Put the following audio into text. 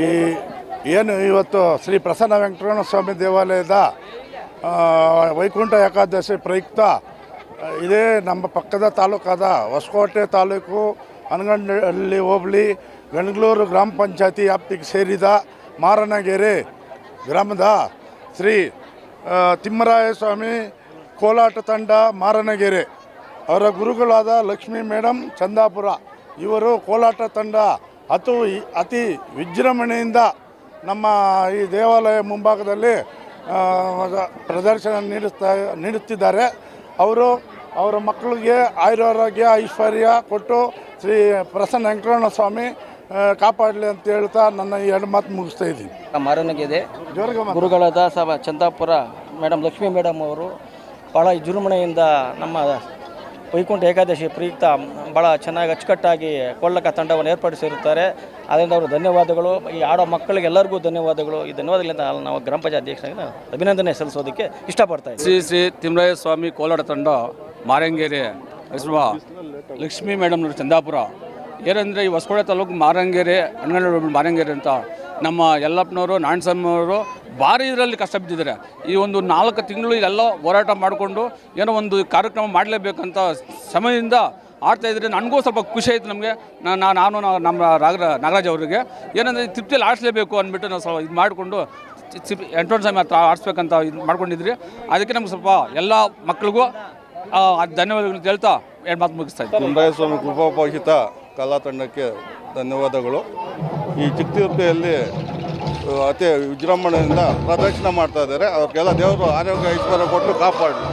ಈ ಏನು ಇವತ್ತು ಶ್ರೀ ಪ್ರಸನ್ನ ವೆಂಕಟರಮಣ ಸ್ವಾಮಿ ದೇವಾಲಯದ ವೈಕುಂಠ ಏಕಾದಶಿ ಪ್ರಯುಕ್ತ, ಇದೇ ನಮ್ಮ ಪಕ್ಕದ ತಾಲೂಕಾದ ಹೊಸಕೋಟೆ ತಾಲೂಕು ಹನಗಂಡಹಳ್ಳಿ ಹೋಬಳಿ ಗಣಗ್ಲೂರು ಗ್ರಾಮ ಪಂಚಾಯತಿ ವ್ಯಾಪ್ತಿಗೆ ಸೇರಿದ ಮಾರನಗೆರೆ ಗ್ರಾಮದ ಶ್ರೀ ತಿಮ್ಮರಾಯ ಸ್ವಾಮಿ ಕೋಲಾಟ ತಂಡ ಮಾರನಗೆರೆ. ಅವರ ಗುರುಗಳಾದ ಲಕ್ಷ್ಮೀ ಮೇಡಮ್ ಚಂದಾಪುರ, ಇವರು ಕೋಲಾಟ ತಂಡ ಅತು ಅತಿ ವಿಜೃಂಭಣೆಯಿಂದ ನಮ್ಮ ಈ ದೇವಾಲಯ ಮುಂಭಾಗದಲ್ಲಿ ಪ್ರದರ್ಶನ ನೀಡಿಸ್ತಾ ನೀಡುತ್ತಿದ್ದಾರೆ. ಅವರು ಅವರ ಮಕ್ಕಳಿಗೆ ಆಯುರಾರೋಗ್ಯ ಐಶ್ವರ್ಯ ಕೊಟ್ಟು ಶ್ರೀ ಪ್ರಸನ್ನ ವೆಂಕಟರಮಣ ಸ್ವಾಮಿ ಕಾಪಾಡಲಿ ಅಂತ ಹೇಳ್ತಾ ನನ್ನ ಈ ಎರಡು ಮಾತು ಮುಗಿಸ್ತಾ ಇದ್ದೀನಿ. ನಮ್ಮ ಜೋರ್ಗೆ ಗುರುಗಳ ಗುರುಗಳಾದ ಸಭಾ ಚಂದಾಪುರ ಮೇಡಮ್ ಲಕ್ಷ್ಮೀ ಮೇಡಮ್ ಅವರು ಭಾಳ ವಿಜೃಂಭಣೆಯಿಂದ ನಮ್ಮ ವೈಕುಂಠ ಏಕಾದಶಿ ಪ್ರಯುಕ್ತ ಭಾಳ ಚೆನ್ನಾಗಿ ಅಚ್ಚುಕಟ್ಟಾಗಿ ಕೊಳ್ಳಕ ತಂಡವನ್ನು ಏರ್ಪಡಿಸಿರುತ್ತಾರೆ. ಅದರಿಂದ ಅವರು ಧನ್ಯವಾದಗಳು. ಈ ಆಡೋ ಮಕ್ಕಳಿಗೆ ಎಲ್ಲರಿಗೂ ಧನ್ಯವಾದಗಳು. ಈ ಧನ್ಯವಾದಗಳಿಂದ ನಾವು ಗ್ರಾಮ ಪಂಚಾಯತ್ ಅಧ್ಯಕ್ಷನ ಅಭಿನಂದನೆ ಸಲ್ಲಿಸೋದಕ್ಕೆ ಇಷ್ಟಪಡ್ತಾ ಶ್ರೀ ಶ್ರೀ ತಿಮ್ಮರಾಯ ಸ್ವಾಮಿ ಕೋಲಾಡ ತಂಡ ಮಾರಂಗೇರಿ, ಹೆಸರು ಲಕ್ಷ್ಮೀ ಮೇಡಮ್ನವರು ಚಂದಾಪುರ. ಏನಂದರೆ ಈ ಹೊಸಕೋಟೆ ತಾಲೂಕು ಮಾರಂಗೇರಿ ಹನ್ನೆರಡು ಮಾರಂಗೇರಿ ಅಂತ ನಮ್ಮ ಯಲ್ಲಪ್ಪನವರು ನಾಣಸ್ವಾಮಿಯವರು ಭಾರಿ ಇದರಲ್ಲಿ ಕಷ್ಟ ಬಿದ್ದಿದ್ದಾರೆ. ಈ ಒಂದು ನಾಲ್ಕು ತಿಂಗಳು ಇದೆಲ್ಲ ಹೋರಾಟ ಮಾಡಿಕೊಂಡು ಏನೋ ಒಂದು ಕಾರ್ಯಕ್ರಮ ಮಾಡಲೇಬೇಕಂತ ಸಮಯದಿಂದ ಆಡ್ತಾ ಇದ್ದರೆ ನನಗೂ ಸ್ವಲ್ಪ ಖುಷಿ ಆಯಿತು ನಮಗೆ. ನಾನು ನಾನು ನಮ್ಮ ರಾಗ ನಾಗರಾಜ್ ಅವರಿಗೆ, ಏನಂದರೆ ತೃಪ್ತಿಯಲ್ಲಿ ಆಡಿಸ್ಲೇಬೇಕು ಅಂದ್ಬಿಟ್ಟು ನಾವು ಸ್ವಲ್ಪ ಇದು ಮಾಡಿಕೊಂಡು ಎಂಟ್ರೋನ್ ಸಮಯ ಹತ್ರ ಆಡಿಸ್ಬೇಕಂತ ಇದು ಮಾಡ್ಕೊಂಡಿದ್ರಿ. ಅದಕ್ಕೆ ನಮ್ಗೆ ಸ್ವಲ್ಪ ಎಲ್ಲ ಮಕ್ಕಳಿಗೂ ಧನ್ಯವಾದಗಳು ಹೇಳ್ತಾ ಎರಡು ಮಾತು ಮುಗಿಸ್ತಾ ಇದ್ದೀನಿ. ಸ್ವಾಮಿ ಕೃಪಾಪೋಷಿತ ಕಲಾ ತಂಡಕ್ಕೆ ಧನ್ಯವಾದಗಳು. ಈ ಚಿಕ್ಕತಿರುಪತಿಯಲ್ಲಿ ಆ, ಅತಿ ವಿಜೃಂಭಣೆಯಿಂದ ಪ್ರದರ್ಶನ ಮಾಡ್ತಾ ಇದ್ದಾರೆ. ಅವ್ರಿಗೆಲ್ಲ ದೇವರು ಆರೋಗ್ಯ ಐಶ್ವರ್ಯ ಕೊಟ್ಟು ಕಾಪಾಡಲಿ.